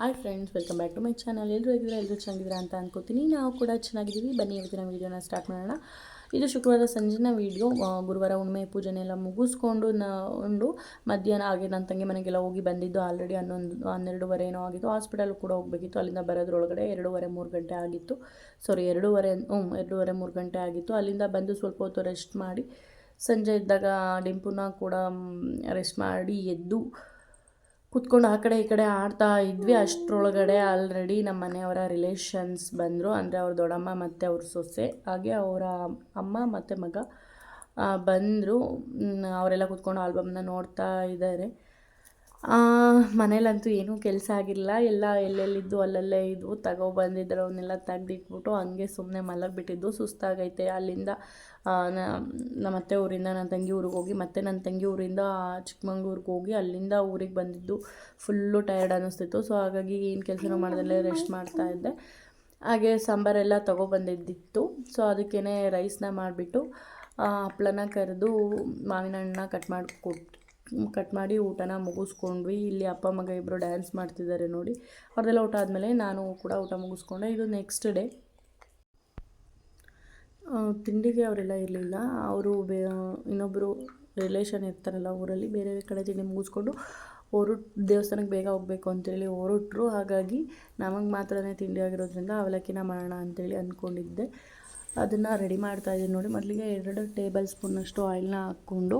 Hi friends, welcome back to my channel. ಎಲ್ಲರೂ ಇದ್ದೀರಾ ಎಲ್ಲರೂ ಚೆನ್ನಾಗಿದ್ದೀರಾ ಅಂತ ಅನ್ಕೋತೀನಿ. ನಾವು ಕೂಡ ಚೆನ್ನಾಗಿದ್ದೀವಿ. ಬನ್ನಿ, ಇವತ್ತಿನ ವೀಡಿಯೋನ ಸ್ಟಾರ್ಟ್ ಮಾಡೋಣ. ಇದು ಶುಕ್ರವಾರ ಸಂಜೆನ ವೀಡಿಯೋ. ಗುರುವಾರ ಹುಣ್ಣಿಮೆ ಪೂಜೆನೆಲ್ಲ ಮುಗಿಸ್ಕೊಂಡು ನಾವು ಮಧ್ಯಾಹ್ನ ಹಾಗೆ ನನ್ನ ತಂಗಿ ಮನೆಗೆಲ್ಲ ಹೋಗಿ ಬಂದಿದ್ದು ಆಲ್ರೆಡಿ ಹನ್ನೊಂದು, ಹನ್ನೆರಡುವರೆ ಏನೋ ಆಗಿತ್ತು. ಹಾಸ್ಪಿಟಲ್ ಕೂಡ ಹೋಗಬೇಕಿತ್ತು. ಅಲ್ಲಿಂದ ಬರೋದ್ರೊಳಗಡೆ ಎರಡೂವರೆ, ಮೂರು ಗಂಟೆ ಆಗಿತ್ತು. ಸಾರಿ ಎರಡೂವರೆ ಹ್ಞೂ ಎರಡೂವರೆ, ಮೂರು ಗಂಟೆ ಆಗಿತ್ತು. ಅಲ್ಲಿಂದ ಬಂದು ಸ್ವಲ್ಪ ಹೊತ್ತು ರೆಸ್ಟ್ ಮಾಡಿ, ಸಂಜೆ ಇದ್ದಾಗ ಡಿಂಪುನ ಕೂಡ ರೆಸ್ಟ್ ಮಾಡಿ ಎದ್ದು ಕುತ್ಕೊಂಡು ಆ ಕಡೆ ಈ ಕಡೆ ಆಡ್ತಾ ಇದ್ವಿ. ಅಷ್ಟರೊಳಗಡೆ ಆಲ್ರೆಡಿ ನಮ್ಮ ಮನೆಯವರ ರಿಲೇಷನ್ಸ್ ಬಂದರು. ಅಂದರೆ ಅವ್ರ ದೊಡ್ಡಮ್ಮ ಮತ್ತು ಅವ್ರ ಸೊಸೆ. ಹಾಗೆ ಅವರ ಅಮ್ಮ ಮತ್ತು ಮಗ ಬಂದರು. ಅವರೆಲ್ಲ ಕುತ್ಕೊಂಡು ಆಲ್ಬಮ್ನ ನೋಡ್ತಾ ಇದ್ದಾರೆ. ಮನೇಲಂತೂ ಏನೂ ಕೆಲಸ ಆಗಿಲ್ಲ ಎಲ್ಲ ಎಲ್ಲೆಲ್ಲಿದ್ದು ಅಲ್ಲಲ್ಲೇ ಇದ್ವು ತಗೊಬಂದಿದ್ರು ಅವನ್ನೆಲ್ಲ ತೆಗ್ದಿಟ್ಬಿಟ್ಟು ಹಂಗೆ ಸುಮ್ಮನೆ ಮಲಗಿಬಿಟ್ಟಿದ್ದು. ಸುಸ್ತಾಗೈತೆ. ಅಲ್ಲಿಂದ ನಮ್ಮ ಅತ್ತೆ ಊರಿಂದ, ನನ್ನ ತಂಗಿ ಊರಿಗೆ ಹೋಗಿ, ಮತ್ತೆ ನನ್ನ ತಂಗಿ ಊರಿಂದ ಚಿಕ್ಕಮಂಗ್ಳೂರಿಗೆ ಹೋಗಿ ಅಲ್ಲಿಂದ ಊರಿಗೆ ಬಂದಿದ್ದು. ಫುಲ್ಲು ಟಯರ್ಡ್ ಅನ್ನಿಸ್ತಿತ್ತು. ಸೊ, ಹಾಗಾಗಿ ಏನು ಕೆಲಸನೂ ಮಾಡ್ದಲ್ಲೇ ರೆಸ್ಟ್ ಮಾಡ್ತಾ ಇದ್ದೆ. ಹಾಗೆ ಸಾಂಬಾರೆಲ್ಲ ತೊಗೊಬಂದಿದ್ದಿತ್ತು ಸೊ ಅದಕ್ಕೇ ರೈಸ್ನ ಮಾಡಿಬಿಟ್ಟು ಹಪ್ಪಳನ ಕರೆದು ಮಾವಿನ ಹಣ್ಣನ್ನ ಕಟ್ ಮಾಡಿ ಕೊಟ್ಟು ಕಟ್ ಮಾಡಿ ಊಟನ ಮುಗಿಸ್ಕೊಂಡ್ವಿ. ಇಲ್ಲಿ ಅಪ್ಪ, ಮಗ ಇಬ್ಬರು ಡ್ಯಾನ್ಸ್ ಮಾಡ್ತಿದ್ದಾರೆ ನೋಡಿ. ಅವ್ರದ್ದೆಲ್ಲ ಊಟ ಆದಮೇಲೆ ನಾನು ಕೂಡ ಊಟ ಮುಗಿಸ್ಕೊಂಡೆ. ಇದು ನೆಕ್ಸ್ಟ್ ಡೇ ತಿಂಡಿಗೆ ಅವರೆಲ್ಲ ಇರಲಿಲ್ಲ. ಅವರು ಬೇ ಇನ್ನೊಬ್ಬರು ರಿಲೇಷನ್ ಇರ್ತಾರಲ್ಲ ಊರಲ್ಲಿ, ಬೇರೆ ಕಡೆ ತಿಂಡಿ ಮುಗಿಸ್ಕೊಂಡು ಹೊರಟು ದೇವಸ್ಥಾನಕ್ಕೆ ಬೇಗ ಹೋಗಬೇಕು ಅಂತೇಳಿ ಹೊರಟ್ರು. ಹಾಗಾಗಿ ನಮಗೆ ಮಾತ್ರನೇ ತಿಂಡಿ ಆಗಿರೋದ್ರಿಂದ ಅವಲಕ್ಕಿನ ಮಾಡೋಣ ಅಂತೇಳಿ ಅಂದ್ಕೊಂಡಿದ್ದೆ ಅದನ್ನು ರೆಡಿ ಮಾಡ್ತಾಯಿದ್ದೀನಿ ನೋಡಿ. ಮೊದಲಿಗೆ ಎರಡು ಟೇಬಲ್ ಸ್ಪೂನಷ್ಟು ಆಯಿಲ್ನ ಹಾಕ್ಕೊಂಡು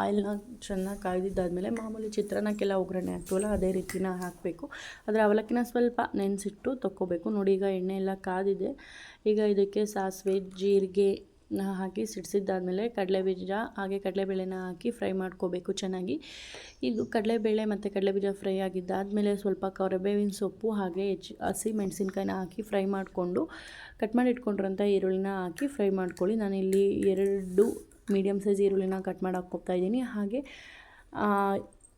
ಆಯಿಲ್ನ ಚೆನ್ನಾಗಿ ಕಾಯ್ದಿದ್ದಾದಮೇಲೆ ಮಾಮೂಲಿ ಚಿತ್ರಾನ್ನಕ್ಕೆಲ್ಲ ಒಗ್ಗರಣೆ ಹಾಕ್ತೀವಲ್ಲ, ಅದೇ ರೀತಿನ ಹಾಕಬೇಕು. ಆದರೆ ಅವಲಕ್ಕಿನ ಸ್ವಲ್ಪ ನೆನೆಸಿಟ್ಟು ತಕ್ಕೋಬೇಕು. ನೋಡಿ, ಈಗ ಎಣ್ಣೆ ಎಲ್ಲ ಕಾದಿದೆ. ಈಗ ಇದಕ್ಕೆ ಸಾಸಿವೆ, ಜೀರಿಗೆ ಹಾಕಿ ಸಿಡಿಸಿದ್ದಾದಮೇಲೆ ಕಡಲೆಬೀಜ, ಹಾಗೆ ಕಡಲೆಬೇಳೆನ ಹಾಕಿ ಫ್ರೈ ಮಾಡ್ಕೋಬೇಕು ಚೆನ್ನಾಗಿ. ಇದು ಕಡಲೆಬೇಳೆ ಮತ್ತು ಕಡಲೆಬೀಜ ಫ್ರೈ ಆಗಿದ್ದಾದಮೇಲೆ ಸ್ವಲ್ಪ ಕರಿಬೇವಿನ ಸೊಪ್ಪು, ಹಾಗೆ ಹೆಚ್ಚು ಹಸಿ ಮೆಣಸಿನ್ಕಾಯಿನ ಹಾಕಿ ಫ್ರೈ ಮಾಡಿಕೊಂಡು, ಕಟ್ ಮಾಡಿ ಇಟ್ಕೊಂಡಿರೋಂಥ ಈರುಳ್ಳಿನ ಹಾಕಿ ಫ್ರೈ ಮಾಡ್ಕೊಳ್ಳಿ. ನಾನಿಲ್ಲಿ ಎರಡು ಮೀಡಿಯಮ್ ಸೈಜ್ ಈರುಳ್ಳಿನ ಕಟ್ ಮಾಡಿ ಹಾಕ್ಕೊತಾ ಇದ್ದೀನಿ. ಹಾಗೆ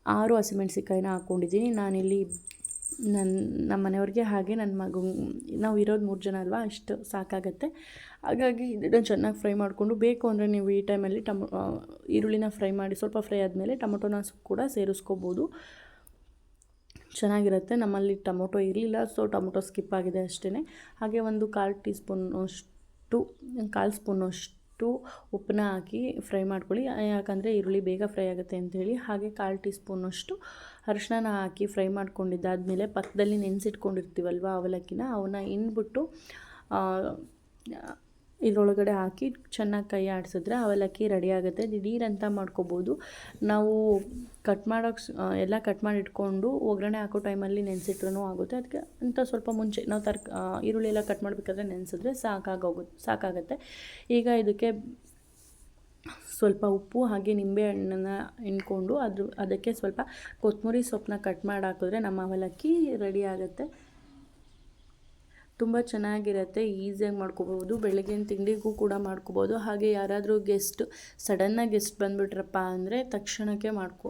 ಆರು ಹಸಿಮೆಣ್ಸಿಕಾಯಿನ ಹಾಕ್ಕೊಂಡಿದ್ದೀನಿ ನಾನಿಲ್ಲಿ ನನ್ನ ನಮ್ಮ ಮನೆಯವ್ರಿಗೆ ಹಾಗೆ ನನ್ನ ಮಗು, ನಾವು ಇರೋದು ಮೂರು ಜನ ಅಲ್ವಾ, ಅಷ್ಟು ಸಾಕಾಗತ್ತೆ. ಹಾಗಾಗಿ ಇದನ್ನು ಚೆನ್ನಾಗಿ ಫ್ರೈ ಮಾಡಿಕೊಂಡು, ಬೇಕು ಅಂದರೆ ನೀವು ಈ ಟೈಮಲ್ಲಿ ಟಮ ಈರುಳ್ಳಿನ ಫ್ರೈ ಮಾಡಿ, ಸ್ವಲ್ಪ ಫ್ರೈ ಆದಮೇಲೆ ಟೊಮೊಟೊನ ಕೂಡ ಸೇರಿಸ್ಕೋಬೋದು. ಚೆನ್ನಾಗಿರುತ್ತೆ. ನಮ್ಮಲ್ಲಿ ಟೊಮೊಟೊ ಇರಲಿಲ್ಲ, ಸೊ ಟೊಮೊಟೊ ಸ್ಕಿಪ್ ಆಗಿದೆ ಅಷ್ಟೇ ಹಾಗೆ ಒಂದು ಕಾಲು ಟೀ ಸ್ಪೂನ್ ಅಷ್ಟು, ಕಾಲು ಸ್ಪೂನ್ ಅಷ್ಟು ಉಪ್ಪನ್ನ ಹಾಕಿ ಫ್ರೈ ಮಾಡ್ಕೊಳ್ಳಿ. ಯಾಕಂದರೆ ಈರುಳ್ಳಿ ಬೇಗ ಫ್ರೈ ಆಗುತ್ತೆ ಅಂಥೇಳಿ ಹಾಗೆ ಕಾಲು ಟೀ ಸ್ಪೂನಷ್ಟು ಅರಿಶಿನ ಹಾಕಿ ಫ್ರೈ ಮಾಡ್ಕೊಂಡಿದ್ದಾದಮೇಲೆ ಪಕ್ಕದಲ್ಲಿ ನೆನೆಸಿಟ್ಕೊಂಡಿರ್ತೀವಲ್ವ ಅವಲಕ್ಕಿನ, ಅವನ್ನ ಇನ್ಬಿಟ್ಟು ಇದರೊಳಗಡೆ ಹಾಕಿ ಚೆನ್ನಾಗಿ ಕೈ ಆಡಿಸಿದ್ರೆ ಅವಲಕ್ಕಿ ರೆಡಿ ಆಗುತ್ತೆ. ದಿಢೀರಂತ ಮಾಡ್ಕೋಬೋದು. ನಾವು ಕಟ್ ಮಾಡೋಕ್ಕೆ ಎಲ್ಲ ಕಟ್ ಮಾಡಿ ಇಟ್ಕೊಂಡು ಒಗ್ಗರಣೆ ಹಾಕೋ ಟೈಮಲ್ಲಿ ನೆನೆಸಿಟ್ರೂ ಆಗುತ್ತೆ. ಅದಕ್ಕೆ ಅಂತ ಸ್ವಲ್ಪ ಮುಂಚೆ ನಾವು ತರ್ಕ ಈರುಳ್ಳಿ ಎಲ್ಲ ಕಟ್ ಮಾಡಬೇಕಾದ್ರೆ ನೆನೆಸಿದ್ರೆ ಸಾಕಾಗೋಗುತ್ತೆ ಸಾಕಾಗುತ್ತೆ. ಈಗ ಇದಕ್ಕೆ ಸ್ವಲ್ಪ ಉಪ್ಪು, ಹಾಗೆ ನಿಂಬೆ ಹಣ್ಣನ್ನು ಹಿಂಡ್ಕೊಂಡು ಅದ್ರ, ಅದಕ್ಕೆ ಸ್ವಲ್ಪ ಕೊತ್ತಂಬರಿ ಸೊಪ್ಪನ್ನ ಕಟ್ ಮಾಡಿ ಹಾಕಿದ್ರೆ ನಮ್ಮ ಅವಲಕ್ಕಿ ರೆಡಿ ಆಗುತ್ತೆ. ತುಂಬ ಚೆನ್ನಾಗಿರುತ್ತೆ, ಈಸಿಯಾಗಿ ಮಾಡ್ಕೋಬೋದು. ಬೆಳಗಿನ ತಿಂಡಿಗೂ ಕೂಡ ಮಾಡ್ಕೋಬೋದು. ಹಾಗೆ ಯಾರಾದರೂ ಗೆಸ್ಟ್ ಸಡನ್ನಾಗಿ ಗೆಸ್ಟ್ ಬಂದುಬಿಟ್ರಪ್ಪ ಅಂದರೆ ತಕ್ಷಣಕ್ಕೆ ಮಾಡ್ಕೊ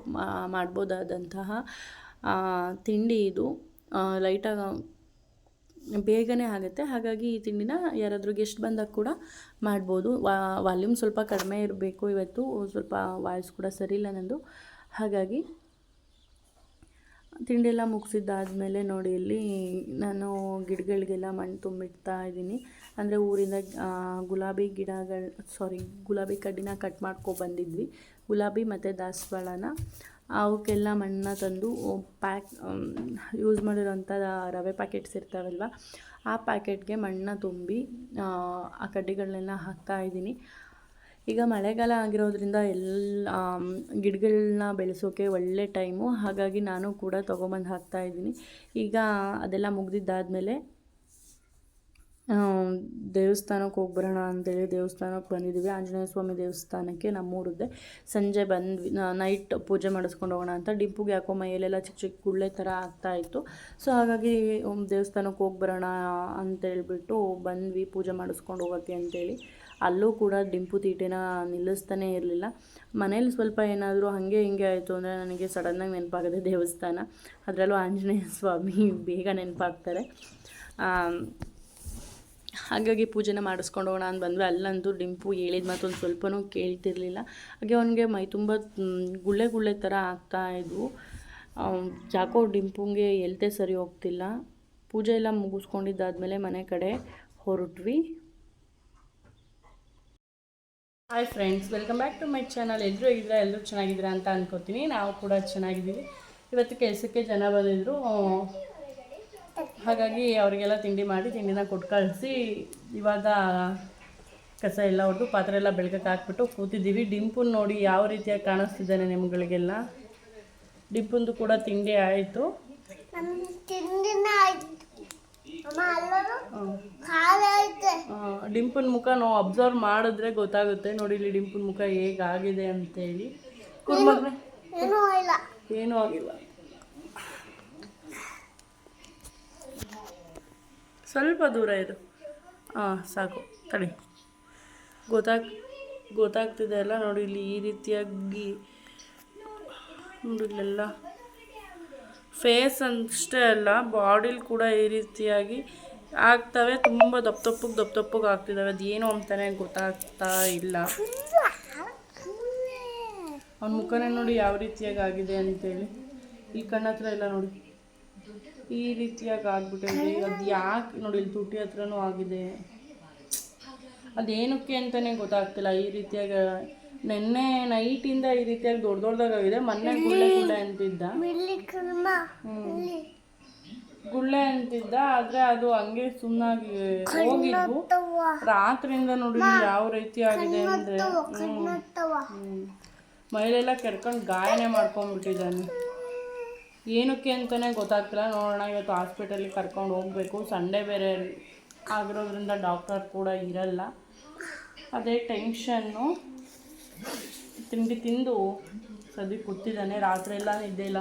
ಮಾಡ್ಬೋದಾದಂತಹ ತಿಂಡಿ ಇದು. ಲೈಟಾಗಿ ಬೇಗನೆ ಆಗುತ್ತೆ. ಹಾಗಾಗಿ ಈ ತಿಂಡಿನ ಯಾರಾದರೂ ಗೆಸ್ಟ್ ಬಂದಾಗ ಕೂಡ ಮಾಡ್ಬೋದು. ವಾಲ್ಯೂಮ್ ಸ್ವಲ್ಪ ಕಡಿಮೆ ಇರಬೇಕು ಇವತ್ತು. ಸ್ವಲ್ಪ ವಾಯ್ಸ್ ಕೂಡ ಸರಿ ಇಲ್ಲ ನನ್ನದು ಹಾಗಾಗಿ ತಿಂಡಿ ಎಲ್ಲ ಮುಗಿಸಿದ್ದಾದಮೇಲೆ ನೋಡಿ, ಇಲ್ಲಿ ನಾನು ಗಿಡಗಳಿಗೆಲ್ಲ ಮಣ್ಣು ತುಂಬಿಡ್ತಾ ಇದ್ದೀನಿ. ಅಂದರೆ ಊರಿಂದ ಗುಲಾಬಿ ಗಿಡಗಳು ಸಾರಿ ಗುಲಾಬಿ ಕಡ್ಡಿನ ಕಟ್ ಬಂದಿದ್ವಿ. ಗುಲಾಬಿ ಮತ್ತು ದಾಸವಾಳನ. ಅವಕ್ಕೆಲ್ಲ ಮಣ್ಣನ್ನ ತಂದು ಪ್ಯಾಕ್ ಯೂಸ್ ಮಾಡಿರೋಂಥ ರವೆ ಪ್ಯಾಕೆಟ್ಸ್ ಇರ್ತಾವಲ್ವ, ಆ ಪ್ಯಾಕೆಟ್ಗೆ ಮಣ್ಣನ್ನ ತುಂಬಿ, ಆ ಕಡ್ಡಿಗಳನ್ನೆಲ್ಲ ಹಾಕ್ತಾಯಿದ್ದೀನಿ ಈಗ ಮಳೆಗಾಲ ಆಗಿರೋದ್ರಿಂದ ಎಲ್ಲ ಗಿಡಗಳನ್ನ ಬೆಳೆಸೋಕೆ ಒಳ್ಳೆ ಟೈಮು. ಹಾಗಾಗಿ ನಾನು ಕೂಡ ತೊಗೊಂಬಂದು ಹಾಕ್ತಾಯಿದ್ದೀನಿ ಈಗ ಅದೆಲ್ಲ ಮುಗ್ದಿದ್ದಾದಮೇಲೆ ದೇವಸ್ಥಾನಕ್ಕೆ ಹೋಗ್ಬರೋಣ ಅಂತೇಳಿ ದೇವಸ್ಥಾನಕ್ಕೆ ಬಂದಿದ್ದೀವಿ. ಆಂಜನೇಯ ಸ್ವಾಮಿ ದೇವಸ್ಥಾನಕ್ಕೆ ನಮ್ಮೂರದ್ದೇ. ಸಂಜೆ ಬಂದ್ವಿ ನೈಟ್ ಪೂಜೆ ಮಾಡಿಸ್ಕೊಂಡು ಹೋಗೋಣ ಅಂತ. ಡಿಂಪುಗೆ ಯಾಕೋ ಮೈಯಲ್ಲೆಲ್ಲ ಚಿಕ್ಕ ಚಿಕ್ಕ ಗುಳ್ಳೆ ಥರ ಆಗ್ತಾಯಿತ್ತು ಸೊ ಹಾಗಾಗಿ ದೇವಸ್ಥಾನಕ್ಕೆ ಹೋಗಿ ಬರೋಣ ಅಂತೇಳ್ಬಿಟ್ಟು ಬಂದ್ವಿ, ಪೂಜೆ ಮಾಡಿಸ್ಕೊಂಡು ಹೋಗೋಕ್ಕೆ ಅಂತೇಳಿ. ಅಲ್ಲೂ ಕೂಡ ಡಿಂಪು ತೀಟೆನ ನಿಲ್ಲಿಸ್ತಾನೇ ಇರಲಿಲ್ಲ. ಮನೇಲಿ ಸ್ವಲ್ಪ ಏನಾದರೂ ಹಾಗೆ ಹಿಂಗೆ ಆಯಿತು ಅಂದರೆ ನನಗೆ ಸಡನ್ನಾಗಿ ನೆನಪಾಗುತ್ತೆ ದೇವಸ್ಥಾನ. ಅದರಲ್ಲೂ ಆಂಜನೇಯ ಸ್ವಾಮಿ ಬೇಗ ನೆನಪಾಗ್ತಾರೆ. ಹಾಗಾಗಿ ಪೂಜೆನ ಮಾಡಿಸ್ಕೊಂಡು ಹೋಗೋಣ ಅಂತ ಬಂದ್ವಿ. ಅಲ್ಲಂತೂ ಡಿಂಪು ಹೇಳಿದ ಮಾತು ಒಂದು ಸ್ವಲ್ಪನೂ ಕೇಳ್ತಿರ್ಲಿಲ್ಲ. ಹಾಗೆ ಅವನಿಗೆ ಮೈ ತುಂಬ ಗುಳ್ಳೆ ಗುಳ್ಳೆ ಥರ ಆಗ್ತಾಯಿದ್ವು ಯಾಕೋ ಡಿಂಪುಗೆ ಎಲ್ತೆ ಸರಿ ಹೋಗ್ತಿಲ್ಲ. ಪೂಜೆ ಎಲ್ಲ ಮುಗಿಸ್ಕೊಂಡಿದ್ದಾದ್ಮೇಲೆ ಮನೆ ಕಡೆ ಹೊರಟ್ವಿ. Hi friends welcome back to my channel ಎಲ್ಲರೂ ಇದ್ದೀರಾ ಎಲ್ಲರೂ ಚೆನ್ನಾಗಿದ್ದೀರಾ ಅಂತ ಅನ್ಕೋತೀನಿ. ನಾವು ಕೂಡ ಚೆನ್ನಾಗಿದ್ದೀವಿ. ಇವತ್ತು ಕೆಲಸಕ್ಕೆ ಜನ ಬಂದಿದ್ದರು ಹಾಗಾಗಿ ಅವರಿಗೆಲ್ಲ ತಿಂಡಿ ಮಾಡಿ ತಿಂಡಿನ ಕೊಟ್ಟು ಕಳಿಸಿ ಇವಾಗ ಕಸ ಎಲ್ಲ ಹೊಡೆದು ಪಾತ್ರೆ ಎಲ್ಲ ಬೆಳ್ಕಕ್ಕೆ ಹಾಕ್ಬಿಟ್ಟು ಕೂತಿದ್ದೀವಿ. ಡಿಂಪುನ್ ನೋಡಿ ಯಾವ ರೀತಿಯಾಗಿ ಕಾಣಿಸ್ತಿದ್ದಾನೆ ನಿಮ್ಗಳಿಗೆಲ್ಲ. ಡಿಂಪುಂದು ಕೂಡ ತಿಂಡಿ ಆಯಿತು. ಡಿಂಪುನ್ ಮುಖ ನಾವು ಅಬ್ಸರ್ವ್ ಮಾಡಿದ್ರೆ ಗೊತ್ತಾಗುತ್ತೆ. ನೋಡಿ ಇಲ್ಲಿ ಡಿಂಪುನ್ ಮುಖ ಹೇಗಾಗಿದೆ ಅಂತೇಳಿ. ಇಲ್ಲ. ಏನೂ ಆಗಿಲ್ಲ. ಸ್ವಲ್ಪ ದೂರ ಇದು ಹಾಂ ಸಾಕು, ತಡಿ. ಗೊತ್ತಾಗ್, ಗೊತ್ತಾಗ್ತಿದೆ ಅಲ್ಲ ನೋಡಿ ಇಲ್ಲಿ ಈ ರೀತಿಯಾಗಿ. ನೋಡಿ ಇಲ್ಲೆಲ್ಲ. ಫೇಸ್ ಅಷ್ಟೇ ಅಲ್ಲ ಬಾಡಿಲಿ ಕೂಡ ಈ ರೀತಿಯಾಗಿ ಆಗ್ತವೆ, ತುಂಬ ದಪ್ಪ ದಪ್ಪಗೆ ದಪ್ಪ ದಪ್ಪಗೆ ಆಗ್ತಿದ್ದಾವೆ ಅದೇನು ಅಂತಾನೆ ಗೊತ್ತಾಗ್ತಾ ಇಲ್ಲ. ಅವ್ನ ಮುಖನೇ ನೋಡಿ ಯಾವ ರೀತಿಯಾಗಿ ಆಗಿದೆ ಅಂತೇಳಿ. ಈ ಕಣ್ಣತ್ರ ಎಲ್ಲ ನೋಡಿ. ಈ ರೀತಿಯಾಗಿ ಆಗ್ಬಿಟ್ಟಿದೆ. ಅದು ಯಾಕೆ ನೋಡಿ ಇಲ್ಲಿ ತುಟಿ ಹತ್ರನೂ ಆಗಿದೆ. ಅದೇನಕ್ಕೆ ಅಂತಲೇ ಗೊತ್ತಾಗ್ತಿಲ್ಲ. ಈ ರೀತಿಯಾಗಿ ನಿನ್ನೆ ನೈಟಿಂದ ಈ ರೀತಿಯಾಗಿ ದೊಡ್ಡ ದೊಡ್ಡದಾಗಿದೆ. ಮೊನ್ನೆ ಗುಳ್ಳೆ ಗುಳ್ಳೆ ಅಂತಿದ್ದ. ಗುಳ್ಳೆ ಅಂತಿದ್ದ ಆದ್ರೆ ಅದು ಹಂಗೆ ಸುಮ್ಮನಾಗಿ ಹೋಗಿದ್ವು. ರಾತ್ರಿಯಿಂದ ನೋಡಿ ಯಾವ ರೀತಿ ಆಗಿದೆ ಅಂದ್ರೆ. ಮೈಲೆಲ್ಲ ಕೆರ್ಕೊಂಡು ಗಾಯನೆ ಮಾಡ್ಕೊಂಡ್ಬಿಟ್ಟಿದ್ದಾನೆ. ಏನಕ್ಕೆ ಅಂತಲೇ ಗೊತ್ತಾಗ್ತಿಲ್ಲ. ನೋಡೋಣ, ಇವತ್ತು ಹಾಸ್ಪಿಟಲಿಗೆ ಕರ್ಕೊಂಡು ಹೋಗಬೇಕು. ಸಂಡೇ ಬೇರೆ ಆಗಿರೋದ್ರಿಂದ ಡಾಕ್ಟರ್ ಕೂಡ ಇರಲ್ಲ. ಅದೇ ಟೆನ್ಷನ್ನು ತಿಂಡಿ ತಿಂದು ಸದ್ಯ ಕೂತಿದ್ದಾನೆ. ರಾತ್ರಿ ಎಲ್ಲ ನಿದ್ದೆ ಇಲ್ಲ.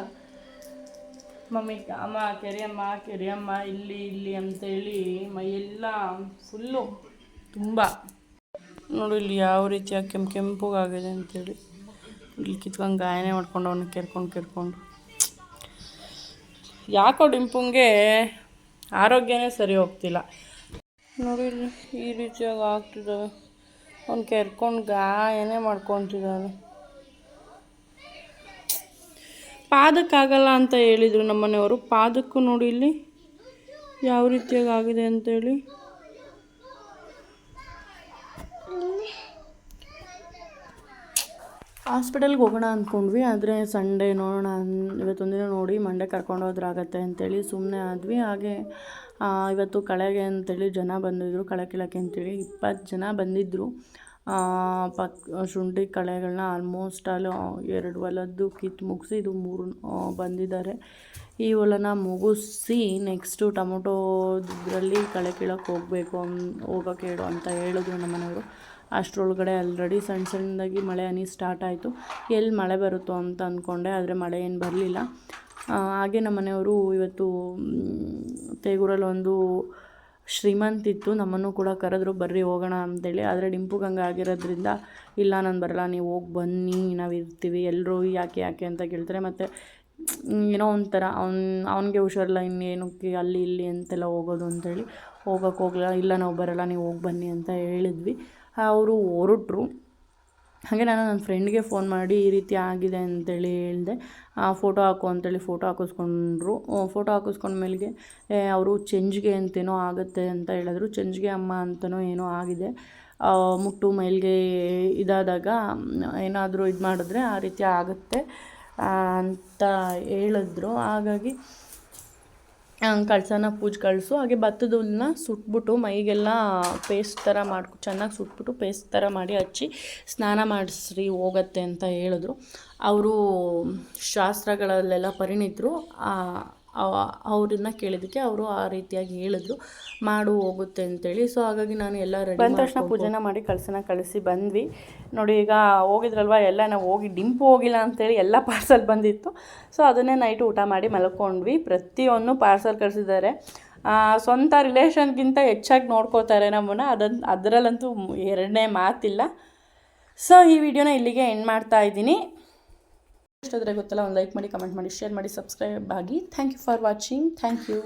ಮಮ್ಮಿ, ಅಮ್ಮ, ಕೆರೆಯಮ್ಮ ಕೆರೆಯಮ್ಮ, ಇಲ್ಲಿ ಇಲ್ಲಿ ಅಂತೇಳಿ ಮೈಯೆಲ್ಲ ಫುಲ್ಲು ತುಂಬ. ನೋಡಿ ಇಲ್ಲಿ ಯಾವ ರೀತಿಯಾಗಿ ಕೆಂಪು ಕೆಂಪುಗಾಗಿದೆ ಅಂತೇಳಿ. ಇಲ್ಲಿ ಕಿತ್ಕೊಂಡು ಗಾಯನೇ ಮಾಡ್ಕೊಂಡು ಅವನು ಕೆರ್ಕೊಂಡು ಕೆರ್ಕೊಂಡು. ಯಾಕೋ ಡಿಂಪುಂಗೆ ಆರೋಗ್ಯನೇ ಸರಿ ಹೋಗ್ತಿಲ್ಲ. ನೋಡಿ ಈ ರೀತಿಯಾಗಿ ಆಗ್ತಿದ್ದಾವೆ. ಅವ್ನು ಕೆರ್ಕೊಂಡು ಗಾಯನೇ ಮಾಡ್ಕೊತಿದ್ದಾನೆ. ಪಾದಕ್ಕಾಗಲ್ಲ ಅಂತ ಹೇಳಿದರು ನಮ್ಮನೆಯವರು. ಪಾದಕ್ಕೂ ನೋಡಿ ಇಲ್ಲಿ ಯಾವ ರೀತಿಯಾಗಿ ಆಗಿದೆ ಅಂತೇಳಿ. ಹಾಸ್ಪಿಟಲ್ಗೆ ಹೋಗೋಣ ಅಂದ್ಕೊಂಡ್ವಿ, ಆದರೆ ಸಂಡೇ ನೋಡೋಣ ಇವತ್ತೊಂದಿನ ನೋಡಿ ಮಂಡೇ ಕರ್ಕೊಂಡು ಹೋದ್ರಾಗತ್ತೆ ಅಂತೇಳಿ ಸುಮ್ಮನೆ ಆದ್ವಿ. ಹಾಗೆ ಇವತ್ತು ಕಳೆಗೆ ಅಂತೇಳಿ ಜನ ಬಂದಿದ್ದರು ಕಳೆ ಕೀಳಕ್ಕೆ ಅಂತೇಳಿ ಇಪ್ಪತ್ತು ಜನ ಬಂದಿದ್ದರು ಪಕ್, ಶುಂಠಿ ಕಳೆಗಳನ್ನ ಆಲ್ಮೋಸ್ಟ್ ಅಲ್ಲಿ ಎರಡು ಹೊಲದ್ದು ಕಿತ್ತು ಮುಗಿಸಿ ಇದು ಮೂರು ಬಂದಿದ್ದಾರೆ. ಈ ಹೊಲನ ಮುಗಿಸಿ ನೆಕ್ಸ್ಟು ಟೊಮೊಟೋದ್ರಲ್ಲಿ ಕಳೆ ಕೀಳಕ್ಕೆ ಹೋಗಬೇಕು ಹೋಗೋಕೆ ಹೇಳು ಅಂತ ಹೇಳಿದ್ರು ನಮ್ಮನೆಯವರು. ಅಷ್ಟರೊಳಗಡೆ ಆಲ್ರೆಡಿ ಸಣ್ಣ ಸಣ್ಣದಾಗಿ ಮಳೆ ಹನಿ ಸ್ಟಾರ್ಟ್ ಆಯಿತು. ಎಲ್ಲಿ ಮಳೆ ಬರುತ್ತೋ ಅಂತ ಅಂದ್ಕೊಂಡೆ ಆದರೆ ಮಳೆ ಏನು ಬರಲಿಲ್ಲ. ಹಾಗೆ ನಮ್ಮ ಮನೆಯವರು ಇವತ್ತು ತೇಗೂರಲ್ಲಿ ಒಂದು ಶ್ರೀಮಂತ್ ಇತ್ತು. ನಮ್ಮನ್ನು ಕೂಡ ಕರೆದ್ರು, ಬರ್ರಿ ಹೋಗೋಣ ಅಂತೇಳಿ. ಆದರೆ ಡಿಂಪು ಗಂಗಾ ಆಗಿರೋದ್ರಿಂದ, ಇಲ್ಲ, ನಾನು ಬರಲ್ಲ, ನೀವು ಹೋಗಿ ಬನ್ನಿ, ನಾವು ಇರ್ತೀವಿ ಎಲ್ಲರೂ ಯಾಕೆ ಯಾಕೆ ಅಂತ ಕೇಳ್ತಾರೆ. ಮತ್ತು ಏನೋ ಒಂಥರ ಅವ್ನು, ಅವನಿಗೆ ಹುಷಾರಿಲ್ಲ, ಇನ್ನೇನಕ್ಕೆ ಅಲ್ಲಿ, ಇಲ್ಲಿ ಅಂತೆಲ್ಲ ಹೋಗೋದು ಅಂತೇಳಿ. ಹೋಗೋಕ್ಕೆ ಹೋಗಲ್ಲ ಇಲ್ಲ, ನಾವು ಬರಲ್ಲ, ನೀವು ಹೋಗಿ ಬನ್ನಿ ಅಂತ ಹೇಳಿದ್ವಿ. ಅವರು ಹೊರಟ್ರು. ಹಾಗೆ ನಾನು ನನ್ನ ಫ್ರೆಂಡ್ಗೆ ಫೋನ್ ಮಾಡಿ ಈ ರೀತಿ ಆಗಿದೆ ಅಂತೇಳಿ ಹೇಳಿದೆ. ಫೋಟೋ ಹಾಕು ಅಂತೇಳಿ ಫೋಟೋ ಹಾಕಿಸ್ಕೊಂಡ್ರು. ಫೋಟೋ ಹಾಕಿಸ್ಕೊಂಡ್ಮೇಲೆ ಅವರು ಚೆಂಜ್ಗೆ ಅಂತೇನೋ ಆಗುತ್ತೆ ಅಂತ ಹೇಳಿದ್ರು. ಚೆಂಜ್ಗೆ ಅಮ್ಮ ಅಂತನೋ ಏನೋ ಆಗಿದೆ. ಆ, ಮುಟ್ಟು ಮೈಲಿಗೆ ಇದಾದಾಗ ಏನಾದರೂ ಇದು ಮಾಡಿದ್ರೆ ಆ ರೀತಿ ಆಗುತ್ತೆ ಅಂತ ಹೇಳಿದ್ರು. ಹಾಗಾಗಿ ಕಳ್ಸೋಣ, ಪೂಜೆ ಕಳಿಸು. ಹಾಗೆ ಭತ್ತದ ಹುಲ್ಲನ್ನ ಸುಟ್ಬಿಟ್ಟು ಮೈಗೆಲ್ಲ ಪೇಸ್ಟ್ ಥರ ಮಾಡ್ಕೊ, ಚೆನ್ನಾಗಿ ಸುಟ್ಬಿಟ್ಟು ಪೇಸ್ಟ್ ಥರ ಮಾಡಿ ಹಚ್ಚಿ ಸ್ನಾನ ಮಾಡಿಸ್ರಿ, ಹೋಗತ್ತೆ ಅಂತ ಹೇಳಿದ್ರು. ಅವರು ಶಾಸ್ತ್ರಗಳಲ್ಲೆಲ್ಲ ಪರಿಣಿತರು. ಅವ್ರನ್ನ ಕೇಳಿದ್ದಕ್ಕೆ ಅವರು ಆ ರೀತಿಯಾಗಿ ಹೇಳಿದ್ರು. ಮಾಡು ಹೋಗುತ್ತೆ ಅಂತೇಳಿ. ಸೊ ಹಾಗಾಗಿ ನಾನು ಎಲ್ಲ ರೆಡಿ ಬಂದ ತಕ್ಷಣ ಪೂಜೆನ ಮಾಡಿ ಕಳ್ಸನ ಕಳಿಸಿ ಬಂದ್ವಿ. ನೋಡಿ ಈಗ ಹೋಗಿದ್ರಲ್ವ ಎಲ್ಲ ನಾವು ಹೋಗಿ ಡಿಂಪು ಹೋಗಿಲ್ಲ ಅಂತೇಳಿ ಎಲ್ಲ ಪಾರ್ಸಲ್ ಬಂದಿತ್ತು. ಸೊ ಅದನ್ನೇ ನೈಟ್ ಊಟ ಮಾಡಿ ಮಲ್ಕೊಂಡ್ವಿ. ಪ್ರತಿಯೊಂದು ಪಾರ್ಸಲ್ ಕಳಿಸಿದ್ದಾರೆ. ಸ್ವಂತ ರಿಲೇಷನ್ಗಿಂತ ಹೆಚ್ಚಾಗಿ ನೋಡ್ಕೋತಾರೆ ನಮ್ಮನ್ನು. ಅದನ್ನು ಅದರಲ್ಲಂತೂ ಎರಡನೇ ಮಾತಿಲ್ಲ. ಸೊ ಈ ವಿಡಿಯೋನ ಇಲ್ಲಿಗೆ ಎಂಡ್ ಮಾಡ್ತಾ ಇದ್ದೀನಿ. ಇಷ್ಟಾದರೆ ಗೊತ್ತಲ್ಲ, ಒಂದು ಲೈಕ್ ಮಾಡಿ ಕಮೆಂಟ್ ಮಾಡಿ ಶೇರ್ ಮಾಡಿ ಸಬ್ಸ್ಕ್ರೈಬ್ ಆಗಿ. Thank you for watching thank you